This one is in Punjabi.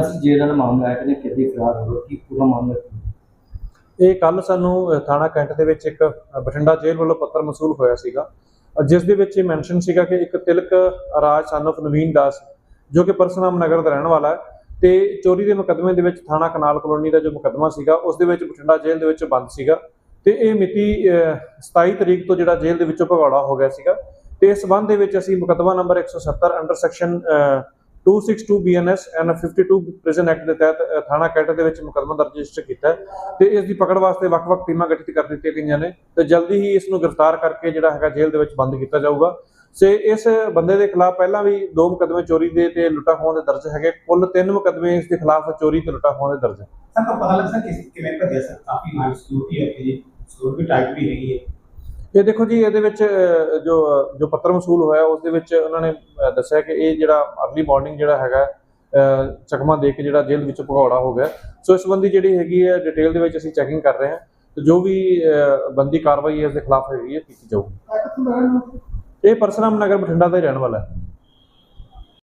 ਅਸੀਂ ਜੇਲ੍ਹ ਮਾਮਲਾ ਹੈ ਕਿ ਕਿੱਦੀ ਫਰਾਰ ਹੋ ਕੀ ਪੂਰਾ ਮਾਮਲਾ ਇਹ ਕੱਲ ਸਾਨੂੰ ਥਾਣਾ ਕੈਂਟ ਦੇ ਵਿੱਚ ਇੱਕ ਬਠਿੰਡਾ ਜੇਲ੍ਹ ਵੱਲੋਂ ਪੱਤਰ ਮਸੂਲ ਹੋਇਆ ਸੀਗਾ। ਜਿਸ ਦੇ ਵਿੱਚ ਇਹ ਮੈਂਸ਼ਨ ਸੀਗਾ ਕਿ ਇੱਕ ਤਿਲਕ ਰਾਜ son of ਨਵੀਨ ਦਾਸ ਜੋ ਕਿ ਪਰਸਨਾਮ ਨਗਰ ਦਾ ਰਹਿਣ ਵਾਲਾ ਹੈ। ਤੇ ਚੋਰੀ ਦੇ ਮੁਕੱਦਮੇ ਦੇ ਵਿੱਚ ਥਾਣਾ ਕਨਾਲ ਕਲੋਨੀ ਦਾ ਜੋ ਮੁਕੱਦਮਾ ਸੀਗਾ ਉਸ ਦੇ ਵਿੱਚ ਬਠਿੰਡਾ ਜੇਲ੍ਹ ਦੇ ਵਿੱਚ ਬੰਦ ਸੀਗਾ। ਤੇ ਇਹ ਮਿਤੀ ਅ, 27 ਤਰੀਕ ਤੋਂ ਜਿਹੜਾ ਜੇਲ੍ਹ ਦੇ ਵਿੱਚੋਂ ਭਗੌੜਾ ਹੋ ਗਿਆ ਸੀਗਾ। ਤੇ ਇਸ ਸੰਬੰਧ ਦੇ ਵਿੱਚ ਅਸੀਂ ਮੁਕੱਦਮਾ number 170 under section 262 BNS and 52 prison act ਦੇ ਤਹਿਤ ਅ, ਥਾਣਾ ਕੈਂਟ ਦੇ ਵਿੱਚ ਮੁਕੱਦਮਾ ਦਰਜ ਰਜਿਸਟਰ ਕੀਤਾ ਹੈ ਤੇ ਇਸ ਦੀ ਪਕੜ ਵਾਸਤੇ ਵੱਖ-ਵੱਖ ਟੀਮਾਂ ਗਠਿਤ ਕਰ ਦਿੱਤੀਆਂ ਗਈਆਂ ਨੇ ਤੇ ਜਲਦੀ ਹੀ ਇਸ ਨੂੰ ਗ੍ਰਿਫਤਾਰ ਕਰਕੇ ਜਿਹੜਾ ਹੈਗਾ ਜੇਲ੍ਹ ਦੇ ਵਿੱਚ ਬੰਦ ਕੀਤਾ ਜਾਊਗਾ। ਸੇ ਇਸ ਬੰਦੇ ਦੇ ਖਿਲਾਫ ਪਹਿਲਾਂ ਵੀ ਦੋ ਮੁਕੱਦਮੇ ਚੋਰੀ ਦੇ ਤੇ ਲੁੱਟਾਂ ਖੋਹਾਂ ਦੇ ਦਰਜ ਹੈਗੇ। ਕੁੱਲ ਤਿੰਨ ਮੁਕੱਦਮੇ ਇਸ ਦੇ ਖਿਲਾਫ ਚੋਰੀ ਤੇ ਲੁੱਟਾਂ ਖੋਹਾਂ ਦੇ ਦਰਜ ਹੈ। ਸਰ ਤਾਂ ਪਤਾ ਲੱਗ ਸਕਦਾ ਕਿ ਕਿਵੇਂ ਭੱਜਿਆ ਸਰ? ਕਾਫੀ ਨਾਲ ਸਿਕਿਉਰਿਟੀ ਹੈ ਕਿ ਜੀ। ਸਿਕਿਉਰਿਟੀ ਟਾਈਟ ਵੀ ਹੈਗੀ ਹੈ। ਇਹ ਦੇਖੋ ਜੀ ਇਹਦੇ ਵਿੱਚ ਜੋ ਜੋ ਪੱਤਰ ਮਸੂਲ ਹੋਇਆ ਉਸ ਦੇ ਵਿੱਚ ਉਹਨਾਂ ਨੇ ਦੱਸਿਆ ਕਿ ਇਹ ਜਿਹੜਾ ਅਰਲੀ ਮਾਰਨਿੰਗ ਜਿਹੜਾ ਹੈਗਾ ਚਕਮਾ ਦੇ ਕੇ ਜਿਹੜਾ ਜੇਲ੍ਹ ਵਿੱਚ ਭਗੌੜਾ ਹੋ ਗਿਆ। ਸੋ ਇਸ ਸੰਬੰਧੀ ਜਿਹੜੀ ਹੈਗੀ ਹੈ ਡਿਟੇਲ ਦੇ ਵਿੱਚ ਅਸੀਂ ਚੈਕਿੰਗ ਕਰ ਰਹੇ ਹਾਂ। ਤੇ ਜੋ ਵੀ ਬੰਦੀ ਕਾਰਵਾਈ ਹੈ ਇਸ ਦੇ ਖਿਲਾਫ ਹੈਗੀ ਹੈ ਕੀਤੀ ਜਾਊਗੀ। ਇਹ ਪਰਸਰਾਮ ਨਗਰ ਬਠਿੰਡਾ ਦਾ ਹੀ ਰਹਿਣ ਵਾਲਾ ਹੈ।